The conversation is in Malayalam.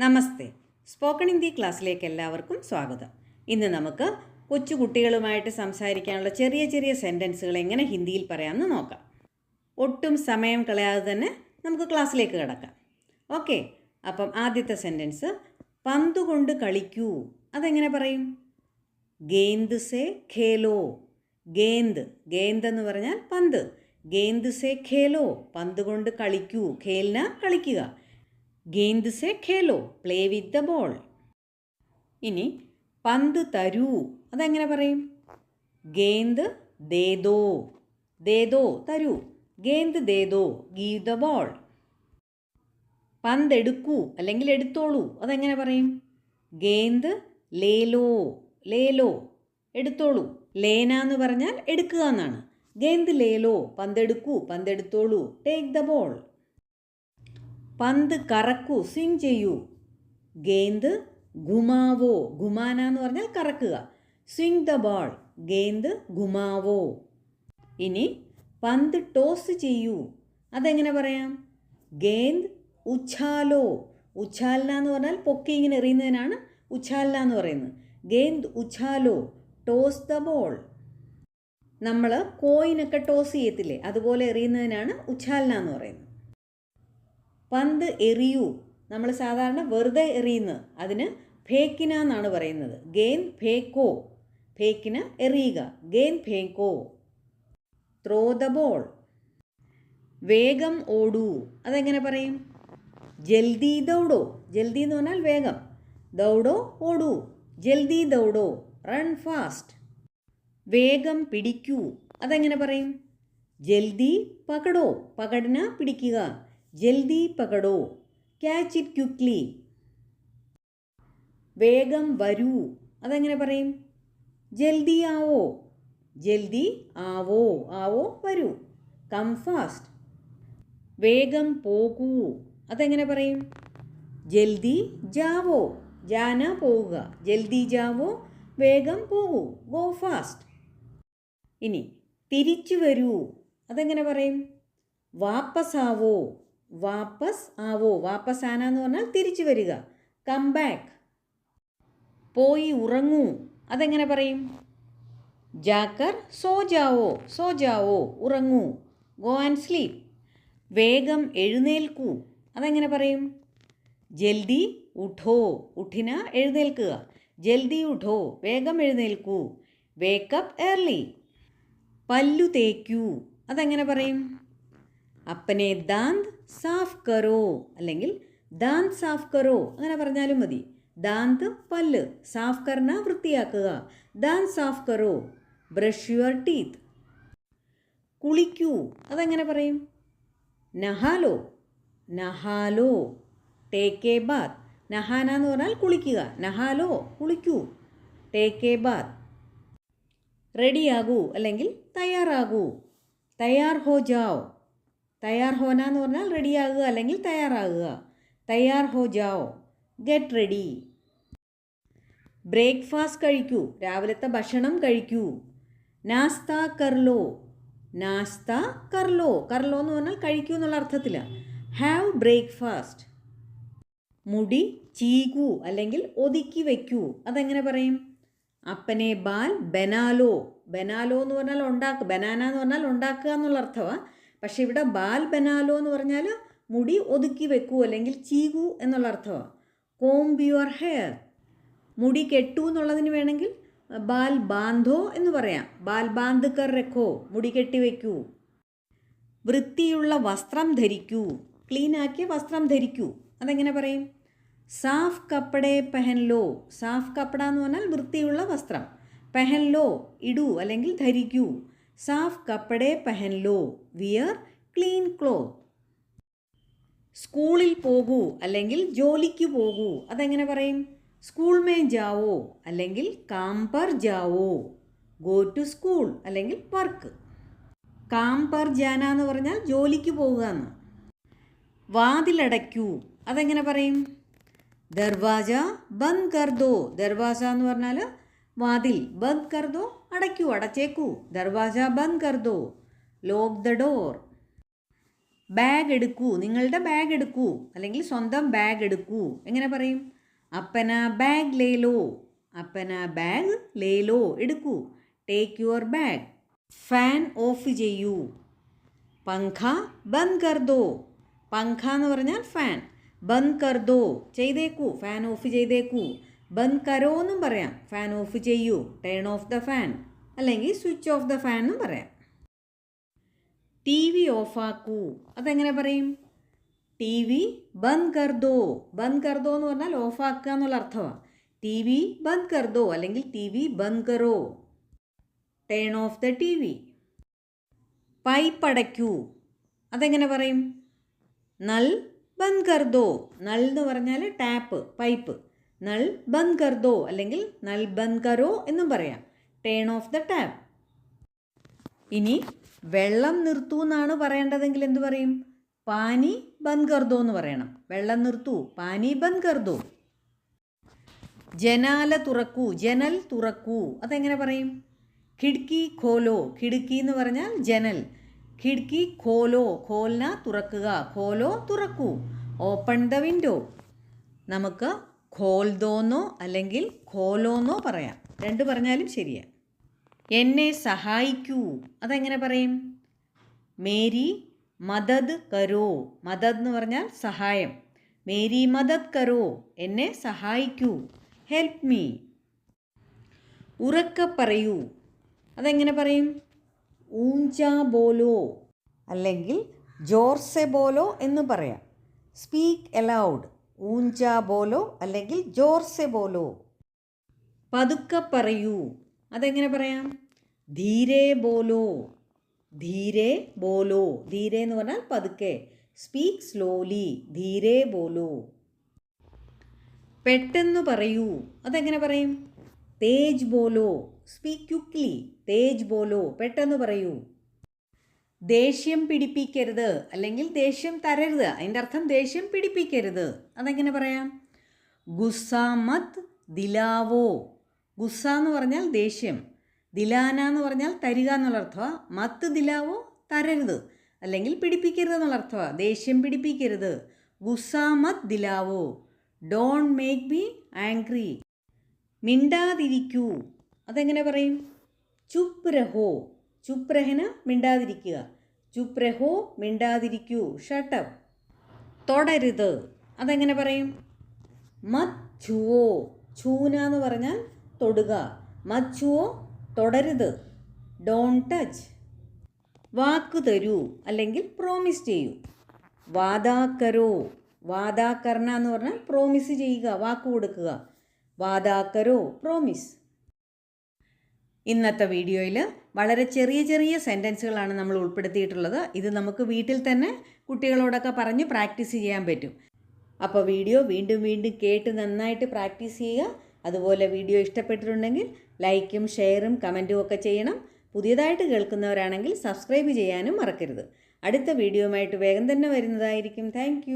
നമസ്തേ. സ്പോക്കൺ ഹിന്ദി ക്ലാസ്സിലേക്ക് എല്ലാവർക്കും സ്വാഗതം. ഇന്ന് നമുക്ക് കൊച്ചു കുട്ടികളുമായിട്ട് സംസാരിക്കാനുള്ള ചെറിയ ചെറിയ സെന്റൻസുകൾ എങ്ങനെ ഹിന്ദിയിൽ പറയാമെന്ന് നോക്കാം. ഒട്ടും സമയം കളയാതെ തന്നെ നമുക്ക് ക്ലാസ്സിലേക്ക് കിടക്കാം. ഓക്കെ അപ്പം ആദ്യത്തെ സെന്റൻസ് പന്ത് കൊണ്ട് കളിക്കൂ. അതെങ്ങനെ പറയും? ഗേന്ത് സേ ഖേലോ. ഗേന്ത് ഗേന്ത് എന്ന് പറഞ്ഞാൽ പന്ത്. ഗേന്ത് സേ ഖേലോ. പന്ത് കൊണ്ട് കളിക്കൂ. ഖേൽന കളിക്കുക. ഗേന്ത് സേ ഖേലോ പ്ലേ വിത്ത് ദ ബോൾ ഇനി പന്ത് തരൂ അതെങ്ങനെ പറയും? ഗേന്ത് ദേദോ ദേദോ തരൂ ഗേന്ത് ദേദോ ഗീവ് ദ ബോൾ പന്ത് എടുക്കൂ അല്ലെങ്കിൽ എടുത്തോളൂ അതെങ്ങനെ പറയും? ഗേന്ത് ലേലോ ലേലോ എടുത്തോളൂ. ലേന എന്ന് പറഞ്ഞാൽ എടുക്കുക എന്നാണ്. ഗേന്ത് ലേലോ പന്തെടുക്കൂ പന്തെടുത്തോളൂ ടേക്ക് ദ ബോൾ പന്ത് കറക്കൂ സ്വിങ് ചെയ്യൂ. ഗേന്ത് ഗുമാവോ? ഗുമാന എന്ന് പറഞ്ഞാൽ കറക്കുക. സ്വിങ് ദ ബോൾ ഗേന്ത് ഗുമാവോ? ഇനി പന്ത് ടോസ് ചെയ്യൂ. അതെങ്ങനെ പറയാം? ഗേന്ദ് ഉച്ഛാലോ? ഉച്ഛാലന എന്ന് പറഞ്ഞാൽ പൊക്കി ഇങ്ങനെ എറിയുന്നതിനാണ് ഉച്ഛാലന എന്ന് പറയുന്നത്. ഗേന്ദ് ഉച്ഛാലോ ടോസ് ദ ബോൾ. നമ്മൾ കോയിനൊക്കെ ടോസ് ചെയ്യത്തില്ലേ? അതുപോലെ എറിയുന്നതിനാണ് ഉച്ഛാലന എന്ന് പറയുന്നത്. പന്ത് എറിയൂ. നമ്മൾ സാധാരണ വെറുതെ എറിയുന്നത് അതിന് ഫേക്കിന എന്നാണ് പറയുന്നത്. ഗെയിൻ ഫേക്കോ. ഫേക്കിന എറിയുക. ഗെയിൻ ഫേക്കോ. Throw the ball. വേഗം ഓടൂ. അതെങ്ങനെ പറയും? ജൽദി ദൗഡോ. ജൽദി എന്ന് പറഞ്ഞാൽ വേഗം. ദൗഡോ ഓടൂ. ജൽദി ദൗഡോ. Run fast. വേഗം പിടിക്കൂ. അതെങ്ങനെ പറയും? ജൽദി പകടോ. പകടിന പിടിക്കുക. ജൽദി പകടോ. ക്യാച്ച് ഇറ്റ് ക്യുക്ലി വേഗം വരൂ. അതെങ്ങനെ പറയും? ജൽദി ആവോ. ജൽദി ആവോ. ആവോ വരൂ. കം ഫാസ്റ്റ് വേഗം പോകൂ. അതെങ്ങനെ പറയും? ജൽദി ജാവോ. ജാന പോവുക. ജൽദി ജാവോ. വേഗം പോകൂ. ഗോ ഫാസ്റ്റ് ഇനി തിരിച്ചു വരൂ. അതെങ്ങനെ പറയും? വാപ്പസ് ആവോ വാപ്പസ് ആവോ വാപ്പസ് ആന എന്ന് പറഞ്ഞാൽ തിരിച്ചു വരിക. കം ബാക്ക് പോയി ഉറങ്ങൂ. അതെങ്ങനെ പറയും? ജാക്കർ സോ ജാവോ സോ ജാവോ ഉറങ്ങൂ. ഗോ ആൻഡ് സ്ലീപ്പ് വേഗം എഴുന്നേൽക്കൂ. അതെങ്ങനെ പറയും? ജൽദി ഉഠോ. ഉഠിന എഴുന്നേൽക്കുക. ജൽദി ഉഠോ. വേഗം എഴുന്നേൽക്കൂ. വേക്കപ്പ് ഏർലി പല്ലു തേക്കൂ. അതെങ്ങനെ പറയും? അപ്പനെ ദാന്ത് സാഫ് കറോ അല്ലെങ്കിൽ ദാന്ത് സാഫ് കറോ അങ്ങനെ പറഞ്ഞാലും മതി. ദാന്ത് പല്ല് സാഫ് കർണ വൃത്തിയാക്കുക. ദാന്ത് സാഫ് കറോ ബ്രഷ് യുവർ ടീത്ത്. കുളിക്കൂ അതെങ്ങനെ പറയും? നഹാലോ നഹാലോ ടേക്ക് എ ബാത്ത്. നഹാന എന്ന് പറഞ്ഞാൽ കുളിക്കുക. നഹാലോ കുളിക്കൂ ടേക്ക് എ ബാത്ത്. റെഡിയാകൂ അല്ലെങ്കിൽ തയ്യാറാകൂ. തയ്യാർ ഹോ ജാओ തയ്യാർ ഹോന എന്ന് പറഞ്ഞാൽ റെഡിയാകുക അല്ലെങ്കിൽ തയ്യാറാകുക. തയ്യാർ ഹോ ജാവോ. Get ready. ബ്രേക്ക്ഫാസ്റ്റ് കഴിക്കൂ. രാവിലത്തെ ഭക്ഷണം കഴിക്കൂ. നാസ്ത കർലോ. നാസ്ത കർലോ. കർലോ എന്ന് പറഞ്ഞാൽ കഴിക്കൂ എന്നുള്ള അർത്ഥത്തിൽ ഹാവ് ബ്രേക്ക്ഫാസ്റ്റ്. മുടി ചീകൂ അല്ലെങ്കിൽ ഒതുക്കി വയ്ക്കൂ അതെങ്ങനെ പറയും? അപ്പനെ ബാൽ ബനാലോ. ബനാലോ എന്ന് പറഞ്ഞാൽ ഉണ്ടാക്കുക ബനാന എന്ന് പറഞ്ഞാൽ ഉണ്ടാക്കുക എന്നുള്ള അർത്ഥമാണ് പക്ഷേ ഇവിടെ ബാൽ ബനാലോ എന്ന് പറഞ്ഞാൽ മുടി ഒതുക്കി വെക്കൂ അല്ലെങ്കിൽ ചീകൂ എന്നുള്ള അർത്ഥമാണ്. കോംബ് യുവർ ഹെയർ മുടി കെട്ടു എന്നുള്ളതിന് വേണമെങ്കിൽ ബാൽ ബാന്ധോ എന്ന് പറയാം. ബാൽ ബാന്ത് കർ രഖോ മുടി കെട്ടി വയ്ക്കൂ വൃത്തിയുള്ള വസ്ത്രം ധരിക്കൂ. ക്ലീനാക്കിയ വസ്ത്രം ധരിക്കൂ. അതെങ്ങനെ പറയും? സാഫ് കപ്പടെ പെഹൻലോ. സാഫ് കപ്പട എന്ന് പറഞ്ഞാൽ വൃത്തിയുള്ള വസ്ത്രം. പെഹൻലോ ഇടൂ അല്ലെങ്കിൽ ധരിക്കൂ. സാഫ് കപ്പടെ പെഹൻലോ വിയർ ക്ലീൻ ക്ലോത്ത് സ്കൂളിൽ പോകൂ അല്ലെങ്കിൽ ജോലിക്ക് പോകൂ അതെങ്ങനെ പറയും? സ്കൂൾ മേ ജാവോ അല്ലെങ്കിൽ കാംപർ ജാവോ? ഗോ ടു സ്കൂൾ അല്ലെങ്കിൽ വർക്ക് കാംപർ ജാന എന്ന് പറഞ്ഞാൽ ജോലിക്ക് പോകുക എന്ന്. വാതിലടയ്ക്കൂ അതെങ്ങനെ പറയും? ദർവാജ ബന്ദ് കർദോ. ദർവാജ എന്ന് പറഞ്ഞാൽ വാതിൽ ബന്ദ് കർദോ അടയ്ക്കൂ അടച്ചേക്കൂ. ദർവാജ ബന്ദ് കർദോ. Lock the door. ബാഗ് എടുക്കൂ. നിങ്ങളുടെ ബാഗ് എടുക്കൂ. അല്ലെങ്കിൽ സ്വന്തം ബാഗ് എടുക്കൂ. എങ്ങനെ പറയും? അപ്പന ബാഗ് ലേലോ. അപ്പന ബാഗ് ലേലോ. എടുക്കൂ. Take your bag. Fan off ചെയ്യൂ. പങ്ഖ ബന്ദ് കർദോ. പങ്ക എന്ന് പറഞ്ഞാൽ ഫാൻ. ബന്ദ് കർദോ. ചെയ്തേക്കൂ. ഫാൻ ഓഫ് ചെയ്തേക്കൂ. ബന്ദ് കരോ എന്നും പറയാം. ഫാൻ ഓഫ് ചെയ്യൂ. ടേൺ ഓഫ് ദ ഫാൻ അല്ലെങ്കിൽ സ്വിച്ച് ഓഫ് ദ ഫാൻ എന്നും പറയാം. ടി വി ഓഫാക്കൂ അതെങ്ങനെ പറയും? ടി വി ബന്ദ് കർദോ ബന്ദ് കർദോ എന്ന് പറഞ്ഞാൽ ഓഫാക്കുക എന്നുള്ള അർത്ഥമാണ് ടി വി ബന്ദ് കർദോ അല്ലെങ്കിൽ ടി വി ബന്ദ് കറോ turn off the T V pipe അടയ്ക്കൂ. അതെങ്ങനെ പറയും? നൽ ബന്ദ് കർദോ നൽ എന്ന് പറഞ്ഞാൽ ടാപ്പ് പൈപ്പ്. നൽ ബന്ദ് കർദോ അല്ലെങ്കിൽ നൽ ബന്ദ് കരോ എന്നും പറയാം. ടേൺ ഓഫ് ദ ടാപ്പ് ഇനി വെള്ളം നിർത്തൂ എന്നാണ് പറയേണ്ടതെങ്കിൽ എന്തു പറയും? പാനി ബന്ദ് കർദോ എന്ന് പറയണം. വെള്ളം നിർത്തൂ. പാനി ബന്ദ് കർദോ ജനാല തുറക്കൂ. ജനൽ തുറക്കൂ. അതെങ്ങനെ പറയും? ഖിഡ്കി ഖോലോ. ഖിഡ്കി എന്ന് പറഞ്ഞാൽ ജനൽ. ഖിഡ്കി ഖോലോ. ഖോൽന തുറക്കുക. ഖോലോ തുറക്കൂ. ഓപ്പൺ ദ വിൻഡോ നമുക്ക് ഖോൽദോന്നോ അല്ലെങ്കിൽ ഖോലോന്നോ പറയാം. രണ്ട് പറഞ്ഞാലും ശരിയാണ് എന്നെ സഹായിക്കൂ. അതെങ്ങനെ പറയും? മേരി മദദ് കരോ. മദദ് എന്ന് പറഞ്ഞാൽ സഹായം. മേരി മദദ് കരോ. എന്നെ സഹായിക്കൂ. ഹെൽപ്പ് മീ ഉറക്ക പറയൂ. അതെങ്ങനെ പറയും? ഊഞ്ച ബോലോ അല്ലെങ്കിൽ ജോർസെ ബോലോ എന്ന് പറയാം. സ്പീക്ക് എലൗഡ് ഊഞ്ച ബോലോ അല്ലെങ്കിൽ ജോർസെ ബോലോ. പതുക്കെ പറയൂ. അതെങ്ങനെ പറയാം? ധീരെ ബോലോ. ധീരെ ബോലോ. ധീരെ എന്ന് പറഞ്ഞാൽ പതുക്കെ. Speak slowly. ധീരെ ബോലോ. പെട്ടെന്ന് പറയൂ. അതെങ്ങനെ പറയും? തേജ് ബോലോ. Speak quickly. തേജ് ബോലോ. പെട്ടെന്ന് പറയൂ. ദേഷ്യം പിടിപ്പിക്കരുത് അല്ലെങ്കിൽ ദേഷ്യം തരരുത്. അതിന്റെ അർത്ഥം ദേഷ്യം പിടിപ്പിക്കരുത്. അതെങ്ങനെ പറയാം? ഗുസാമത് ദിലാവോ. ഗുസ്സ എന്ന് പറഞ്ഞാൽ ദേഷ്യം. ദിലാന എന്ന് പറഞ്ഞാൽ തരിക എന്നുള്ള അർത്ഥമാണ് മത്ത് ദിലാവോ തരരുത്. അല്ലെങ്കിൽ പിടിപ്പിക്കരുത് എന്നുള്ള അർത്ഥമാണ് ദേഷ്യം പിടിപ്പിക്കരുത്. ഗുസാമത് മത് ദിലാവോ. Don't make me angry. മിണ്ടാതിരിക്കൂ. അതെങ്ങനെ പറയും? ചുപ്രഹോ രഹോ. ചുപ്പ് രഹന മിണ്ടാതിരിക്കുക. ചുപ്രഹോ രഹോ മിണ്ടാതിരിക്കൂ. ഷട്ടപ്പ് തൊടരുത്. അതെങ്ങനെ പറയും? മത് ഛുവോ ഛൂന എന്ന് പറഞ്ഞാൽ തൊടുക. മത് ഛുവോ തൊടരുത്. ഡോൺ ടച്ച് വാക്ക് തരൂ. അല്ലെങ്കിൽ പ്രോമിസ് ചെയ്യൂ. വാദാക്കരോ. വാദാക്കർണ എന്ന് പറഞ്ഞാൽ പ്രോമിസ് ചെയ്യുക. വാക്ക് കൊടുക്കുക. വാദാക്കരോ പ്രോമിസ് ഇന്നത്തെ വീഡിയോയിൽ വളരെ ചെറിയ ചെറിയ സെന്റൻസുകളാണ് നമ്മൾ ഉൾപ്പെടുത്തിയിട്ടുള്ളത്. ഇത് നമുക്ക് വീട്ടിൽ തന്നെ കുട്ടികളോടൊക്കെ പറഞ്ഞ് പ്രാക്ടീസ് ചെയ്യാൻ പറ്റും. അപ്പോൾ വീഡിയോ വീണ്ടും വീണ്ടും കേട്ട് നന്നായിട്ട് പ്രാക്ടീസ് ചെയ്യുക. അതുപോലെ വീഡിയോ ഇഷ്ടപ്പെട്ടിട്ടുണ്ടെങ്കിൽ ലൈക്കും ഷെയറും കമന്റും ഒക്കെ ചെയ്യണം. പുതിയതായിട്ട് കേൾക്കുന്നവരാണെങ്കിൽ സബ്സ്ക്രൈബ് ചെയ്യാനും മറക്കരുത്. അടുത്ത വീഡിയോയുമായിട്ട് വേഗം തന്നെ വരുന്നതായിരിക്കും. താങ്ക്